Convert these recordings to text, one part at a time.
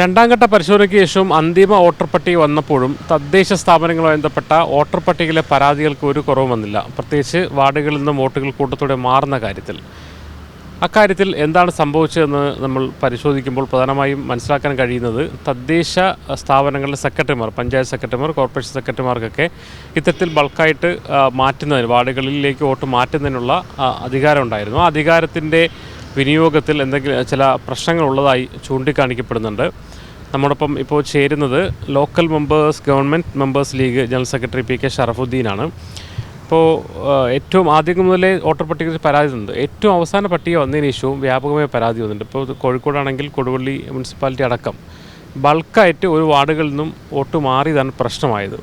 രണ്ടാം ഘട്ട പരിശോധനയ്ക്ക് ശേഷം അന്തിമ വോട്ടർ പട്ടിക വന്നപ്പോഴും തദ്ദേശ സ്ഥാപനങ്ങളുമായി ബന്ധപ്പെട്ട വോട്ടർ പട്ടികയിലെ പരാതികൾക്ക് ഒരു കുറവും വന്നില്ല. പ്രത്യേകിച്ച് വാർഡുകളിൽ നിന്നും വോട്ടുകൾ കൂട്ടത്തോടെ മാറുന്ന കാര്യത്തിൽ. അക്കാര്യത്തിൽ എന്താണ് സംഭവിച്ചതെന്ന് നമ്മൾ പരിശോധിക്കുമ്പോൾ പ്രധാനമായും മനസ്സിലാക്കാൻ കഴിയുന്നത് തദ്ദേശ സ്ഥാപനങ്ങളിലെ സെക്രട്ടറിമാർ പഞ്ചായത്ത് സെക്രട്ടറിമാർ കോർപ്പറേഷൻ സെക്രട്ടറിമാർക്കൊക്കെ ഇത്തരത്തിൽ ബൾക്കായിട്ട് മാറ്റുന്നതിന് വാർഡുകളിലേക്ക് വോട്ട് മാറ്റുന്നതിനുള്ള അധികാരമുണ്ടായിരുന്നു ആ അധികാരത്തിന്റെ വിനിയോഗത്തിൽ എന്തെങ്കിലും ചില പ്രശ്നങ്ങൾ ഉള്ളതായി ചൂണ്ടിക്കാണിക്കപ്പെടുന്നുണ്ട്. നമ്മോടൊപ്പം ഇപ്പോൾ ചേരുന്നത് local members government members league general secretary P K ഷറഫുദ്ദീനാണ്. ഇപ്പോൾ ഏറ്റവും ആദ്യം മുതലേ വോട്ടർ പട്ടികയിൽ പരാതി തന്നത് ഏറ്റവും അവസാന പട്ടിക വന്നതിന് ശേഷവും വ്യാപകമായ പരാതി വന്നിട്ടുണ്ട്. ഇപ്പോൾ കോഴിക്കോടാണെങ്കിൽ കൊടുവള്ളി മുനിസിപ്പാലിറ്റി അടക്കം ബൾക്കായിട്ട് ഒരു വാർഡുകളിൽ നിന്നും വോട്ട് മാറിയതാണ് പ്രശ്നമായത്.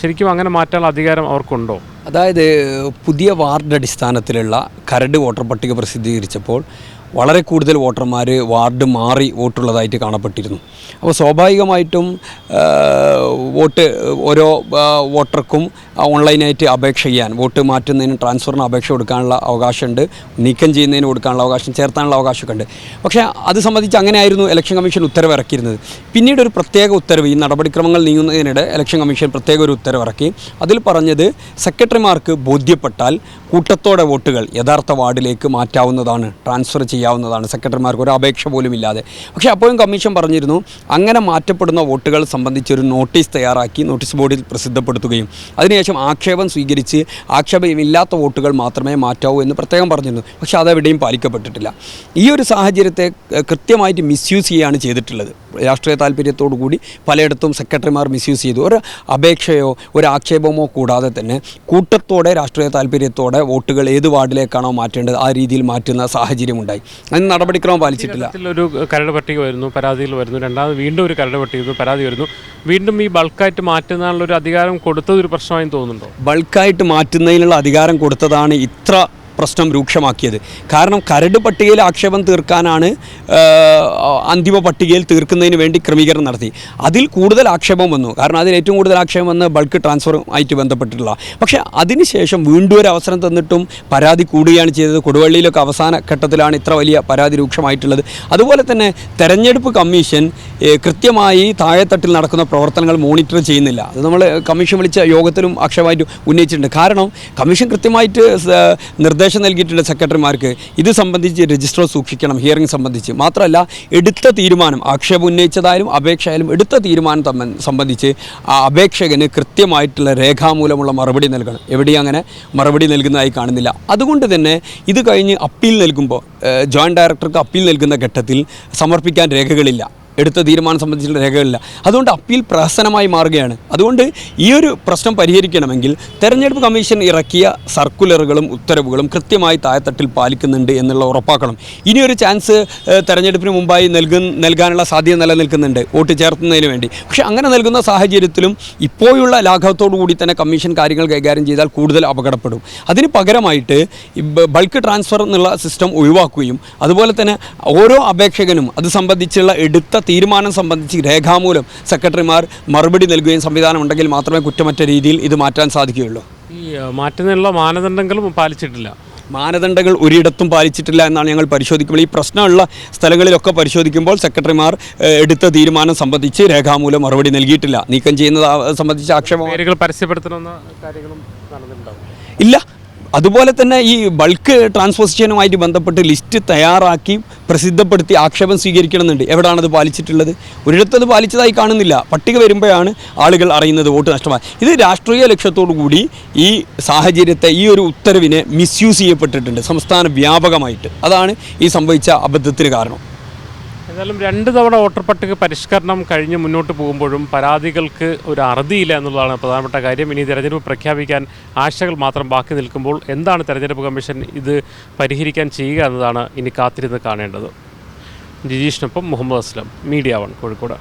ശരിക്കും അങ്ങനെ മാറ്റാനുള്ള അധികാരം അവർക്കുണ്ടോ? അതായത് പുതിയ വാർഡ് അടിസ്ഥാനത്തിലുള്ള കരട് വോട്ടർ പട്ടിക പ്രസിദ്ധീകരിച്ചപ്പോൾ വളരെ കൂടുതൽ വോട്ടർമാർ വാർഡ് മാറി വോട്ടുള്ളതായിട്ട് കാണപ്പെട്ടിരുന്നു. അപ്പോൾ സ്വാഭാവികമായിട്ടും വോട്ട് ഓരോ വോട്ടർക്കും ഓൺലൈനായിട്ട് അപേക്ഷ ചെയ്യാൻ വോട്ട് മാറ്റുന്നതിന് ട്രാൻസ്ഫറിന് അപേക്ഷ കൊടുക്കാനുള്ള അവകാശമുണ്ട് നീക്കം ചെയ്യുന്നതിന് കൊടുക്കാനുള്ള അവകാശം ചേർത്താനുള്ള അവകാശമൊക്കെ ഉണ്ട് പക്ഷേ അത് സംബന്ധിച്ച് അങ്ങനെയായിരുന്നു ഇലക്ഷൻ കമ്മീഷൻ ഉത്തരവ് ഇറക്കിയിരുന്നത് പിന്നീട് ഒരു പ്രത്യേക ഉത്തരവ് ഈ നടപടിക്രമങ്ങൾ നീങ്ങുന്നതിനിടെ ഇലക്ഷൻ കമ്മീഷൻ പ്രത്യേക ഒരു ഉത്തരവ് ഇറക്കി അതിൽ പറഞ്ഞത് സെക്രട്ടറിമാർക്ക് ബോധ്യപ്പെട്ടാൽ കൂട്ടത്തോടെ വോട്ടുകൾ യഥാർത്ഥ വാർഡിലേക്ക് മാറ്റാവുന്നതാണ് ട്രാൻസ്ഫർ ചെയ്യാവുന്നതാണ്. സെക്രട്ടറിമാർക്ക് ഒരു അപേക്ഷ പോലും ഇല്ലാതെ. പക്ഷേ അപ്പോഴും കമ്മീഷൻ പറഞ്ഞിരുന്നു അങ്ങനെ മാറ്റപ്പെടുന്ന വോട്ടുകൾ സംബന്ധിച്ചൊരു നോട്ടീസ് തയ്യാറാക്കി നോട്ടീസ് ബോർഡിൽ പ്രസിദ്ധപ്പെടുത്തുകയും അതിനുശേഷം ആക്ഷേപം സ്വീകരിച്ച് ആക്ഷേപമില്ലാത്ത വോട്ടുകൾ മാത്രമേ മാറ്റാവൂ എന്ന് പ്രത്യേകം പറഞ്ഞിരുന്നു. പക്ഷേ അതെവിടെയും പാലിക്കപ്പെട്ടിട്ടില്ല. ഈ ഒരു സാഹചര്യത്തെ കൃത്യമായിട്ട് മിസ്യൂസ് ചെയ്യുകയാണ് ചെയ്തിട്ടുള്ളത്. രാഷ്ട്രീയ താല്പര്യത്തോടു കൂടി പലയിടത്തും സെക്രട്ടറിമാർ മിസ്യൂസ് ചെയ്തു. ഒരു അപേക്ഷയോ ഒരു ആക്ഷേപമോ കൂടാതെ തന്നെ കൂട്ടത്തോടെ രാഷ്ട്രീയ താല്പര്യത്തോടെ വോട്ടുകൾ ഏത് വാർഡിലേക്കാണോ മാറ്റേണ്ടത് ആ രീതിയിൽ മാറ്റുന്ന സാഹചര്യം ഉണ്ടായി അതിന് നടപടിക്രമം പാലിച്ചിട്ടില്ല. ഒരു കരട് പട്ടിക വരുന്നു പരാതിയിൽ വരുന്നു. രണ്ടാമത് വീണ്ടും ഒരു കരട് പട്ടിക വരുന്നു പരാതി വരുന്നു. വീണ്ടും ഈ ബൾക്കായിട്ട് മാറ്റുന്നതിനുള്ള ഒരു അധികാരം കൊടുത്തത് ഒരു പ്രശ്നമായി തോന്നുന്നുണ്ടോ? ബൾക്കായിട്ട് മാറ്റുന്നതിനുള്ള അധികാരം കൊടുത്തതാണ് ഇത്ര പ്രശ്നം രൂക്ഷമാക്കിയത്. കാരണം കരട് പട്ടികയിൽ ആക്ഷേപം തീർക്കാനാണ് അന്തിമ പട്ടികയിൽ തീർക്കുന്നതിന് വേണ്ടി ക്രമീകരണം നടത്തി. അതിൽ കൂടുതൽ ആക്ഷേപം വന്നു. കാരണം അതിൽ ഏറ്റവും കൂടുതൽ ആക്ഷേപം വന്ന് ബൾക്ക് ട്രാൻസ്ഫർ ആയിട്ട് ബന്ധപ്പെട്ടിട്ടുള്ള. പക്ഷേ അതിനുശേഷം വീണ്ടും ഒരു അവസരം തന്നിട്ടും പരാതി കൂടുകയാണ് ചെയ്തത്. കൊടുവള്ളിയിലൊക്കെ അവസാന ഘട്ടത്തിലാണ് ഇത്ര വലിയ പരാതി രൂക്ഷമായിട്ടുള്ളത്. അതുപോലെ തന്നെ തെരഞ്ഞെടുപ്പ് കമ്മീഷൻ കൃത്യമായി താഴെത്തട്ടിൽ നടക്കുന്ന പ്രവർത്തനങ്ങൾ മോണിറ്റർ ചെയ്യുന്നില്ല. അത് നമ്മൾ കമ്മീഷൻ വിളിച്ച യോഗത്തിലും ആക്ഷേപമായിട്ട് ഉന്നയിച്ചിട്ടുണ്ട്. കാരണം കമ്മീഷൻ കൃത്യമായിട്ട് നിർദ്ദേശം നൽകിയിട്ടുണ്ട് സെക്രട്ടറിമാർക്ക്. ഇത് സംബന്ധിച്ച് രജിസ്റ്റർ സൂക്ഷിക്കണം ഹിയറിംഗ് സംബന്ധിച്ച്. മാത്രമല്ല എടുത്ത തീരുമാനം ആക്ഷേപം ഉന്നയിച്ചതായാലും അപേക്ഷയായാലും എടുത്ത തീരുമാനം സംബന്ധിച്ച് ആ അപേക്ഷകന് കൃത്യമായിട്ടുള്ള രേഖാമൂലമുള്ള മറുപടി നൽകണം. എവിടെയും അങ്ങനെ മറുപടി നൽകുന്നതായി കാണുന്നില്ല. അതുകൊണ്ട് തന്നെ ഇത് കഴിഞ്ഞ് അപ്പീൽ നൽകുമ്പോൾ ജോയിന്റ് ഡയറക്ടർക്ക് അപ്പീൽ നൽകുന്ന ഘട്ടത്തിൽ സമർപ്പിക്കാൻ രേഖകളില്ല. എടുത്ത തീരുമാനം സംബന്ധിച്ചുള്ള രേഖകളില്ല. അതുകൊണ്ട് അപ്പീൽ പ്രഹസനമായി മാറുകയാണ്. അതുകൊണ്ട് ഈ ഒരു പ്രശ്നം പരിഹരിക്കണമെങ്കിൽ തെരഞ്ഞെടുപ്പ് കമ്മീഷൻ ഇറക്കിയ സർക്കുലറുകളും ഉത്തരവുകളും കൃത്യമായി താഴെത്തട്ടിൽ പാലിക്കുന്നുണ്ട് എന്നുള്ള ഉറപ്പാക്കണം. ഇനിയൊരു ചാൻസ് തെരഞ്ഞെടുപ്പിന് മുമ്പായി നൽകുന്ന നൽകാനുള്ള സാധ്യത നിലനിൽക്കുന്നുണ്ട്. വോട്ട് ചേർത്തുന്നതിന് വേണ്ടി. പക്ഷേ അങ്ങനെ നൽകുന്ന സാഹചര്യത്തിലും ഇപ്പോഴുള്ള ലാഘവത്തോടു കൂടി തന്നെ കമ്മീഷൻ കാര്യങ്ങൾ കൈകാര്യം ചെയ്താൽ കൂടുതൽ അപകടപ്പെടും. അതിന് പകരമായിട്ട് ബൾക്ക് ട്രാൻസ്ഫർ എന്നുള്ള സിസ്റ്റം ഒഴിവാക്കുകയും അതുപോലെ തന്നെ ഓരോ അപേക്ഷകനും അത് സംബന്ധിച്ചുള്ള എടുത്ത തീരുമാനം സംബന്ധിച്ച് രേഖാമൂലം സെക്രട്ടറിമാർ മറുപടി നൽകുകയും സംവിധാനം ഉണ്ടെങ്കിൽ മാത്രമേ കുറ്റമറ്റ രീതിയിൽ ഇത് മാറ്റാൻ സാധിക്കുകയുള്ളൂ. ഈ മാറ്റുന്നതിനുള്ള മാനദണ്ഡങ്ങളും പാലിച്ചിട്ടില്ല. മാനദണ്ഡങ്ങൾ ഒരിടത്തും പാലിച്ചിട്ടില്ല എന്നാണ് ഞങ്ങൾ പരിശോധിക്കുമ്പോൾ ഈ പ്രശ്നമുള്ള സ്ഥലങ്ങളിലൊക്കെ പരിശോധിക്കുമ്പോൾ സെക്രട്ടറിമാർ എടുത്ത തീരുമാനം സംബന്ധിച്ച് രേഖാമൂലം മറുപടി നൽകിയിട്ടില്ല. നീക്കം ചെയ്യുന്നത് സംബന്ധിച്ച് ആക്ഷേപം പരസ്യപ്പെടുത്തണമെന്ന കാര്യങ്ങളും നടന്നിട്ടുണ്ടാവും. ഇല്ല. അതുപോലെ തന്നെ ഈ ബൾക്ക് ട്രാൻസ്പോസിഷനുമായിട്ട് ബന്ധപ്പെട്ട് ലിസ്റ്റ് തയ്യാറാക്കി പ്രസിദ്ധപ്പെടുത്തി ആക്ഷേപം സ്വീകരിക്കണമെന്നുണ്ട്. എവിടെയാണത് പാലിച്ചിട്ടുള്ളത്? ഒരിടത്തത് പാലിച്ചതായി കാണുന്നില്ല. പട്ടിക വരുമ്പോഴാണ് ആളുകൾ അറിയുന്നത് വോട്ട് നഷ്ടമായി ഇത് രാഷ്ട്രീയ ലക്ഷ്യത്തോടു കൂടി ഈ സാഹചര്യത്തെ ഈ ഒരു ഉത്തരവിനെ മിസ്യൂസ് ചെയ്യപ്പെട്ടിട്ടുണ്ട് സംസ്ഥാന വ്യാപകമായിട്ട്. അതാണ് ഈ സംഭവിച്ച അബദ്ധത്തിന് കാരണം. ഏതായാലും രണ്ട് തവണ വോട്ടർ പട്ടിക പരിഷ്കരണം കഴിഞ്ഞ് മുന്നോട്ട് പോകുമ്പോഴും പരാതികൾക്ക് ഒരു അറുതിയില്ല എന്നുള്ളതാണ് പ്രധാനപ്പെട്ട കാര്യം. ഇനി തെരഞ്ഞെടുപ്പ് പ്രഖ്യാപിക്കാൻ ആശകൾ മാത്രം ബാക്കി നിൽക്കുമ്പോൾ എന്താണ് തെരഞ്ഞെടുപ്പ് കമ്മീഷൻ ഇത് പരിഹരിക്കാൻ ചെയ്യുക എന്നതാണ് ഇനി കാത്തിരുന്ന് കാണേണ്ടത്. ജിജീഷിനൊപ്പം മുഹമ്മദ് അസ്ലം മീഡിയ വൺ കോഴിക്കോട്.